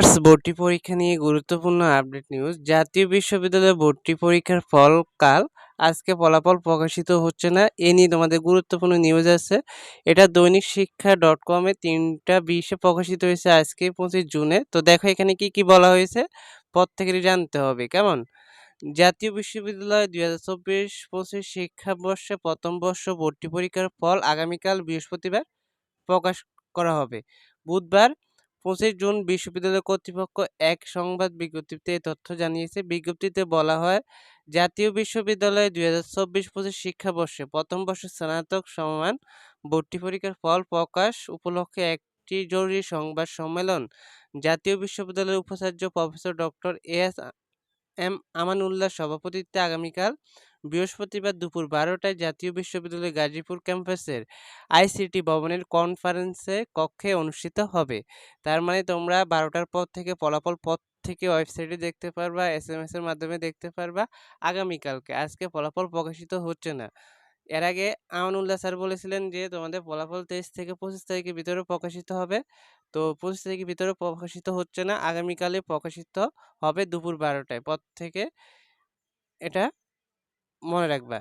Honours ভর্তি পরীক্ষা নিয়ে গুরুত্বপূর্ণ আপডেট নিউজ জাতীয় বিশ্ববিদ্যালয়ে ভর্তি পরীক্ষার ফল কাল আজকে ফলাফল প্রকাশিত হচ্ছে না। এ নিয়ে তোমাদের গুরুত্বপূর্ণ নিউজ আছে। এটা দৈনিক শিক্ষা ডট কমে তিনটা বিশে প্রকাশিত হয়েছে আজকে পঁচিশ জুনে। তো দেখো এখানে কি কি বলা হয়েছে? প্রত্যেকেরই জানতে হবে, কেমন? জাতীয় বিশ্ববিদ্যালয় দুই হাজার চব্বিশ পঁচিশ শিক্ষাবর্ষে প্রথম বর্ষ ভর্তি পরীক্ষার ফল আগামীকাল বৃহস্পতিবার প্রকাশ করা হবে। বুধবার পঁচিশ জুন বিশ্ববিদ্যালয় কর্তৃপক্ষ এক সংবাদ বিজ্ঞপ্তিতে তথ্য জানিয়েছে। বিজ্ঞপ্তিতে বলা হয়, জাতীয় বিশ্ববিদ্যালয়ে দুই হাজার চব্বিশ পঁচিশ শিক্ষাবর্ষে প্রথম বর্ষ স্নাতক সমান ভর্তি পরীক্ষার ফল প্রকাশ উপলক্ষে একটি জরুরি সংবাদ সম্মেলন জাতীয় বিশ্ববিদ্যালয়ের উপাচার্য professor doctor A S M Amanullah সভাপতিত্বে আগামীকাল বৃহস্পতিবার দুপুর বারোটায় জাতীয় বিশ্ববিদ্যালয় গাজীপুর ক্যাম্পাসের আইসিটি ভবনের কনফারেন্সে কক্ষে অনুষ্ঠিত হবে। তার মানে তোমরা বারোটার পর থেকে ফলাফল পর থেকে ওয়েবসাইটে দেখতে পারবা এস এম এর মাধ্যমে দেখতে পারবা আগামীকালকে। আজকে ফলাফল প্রকাশিত হচ্ছে না। এর আগে আমানুল্লাহ স্যার বলেছিলেন যে, তোমাদের ফলাফল তেইশ থেকে পঁচিশ তারিখের ভিতরে প্রকাশিত হবে। তো পঁচিশ তারিখের ভিতরে প্রকাশিত হচ্ছে না আগামীকালে প্রকাশিত হবে দুপুর বারোটায়। পর থেকে এটা মনে রাখবা।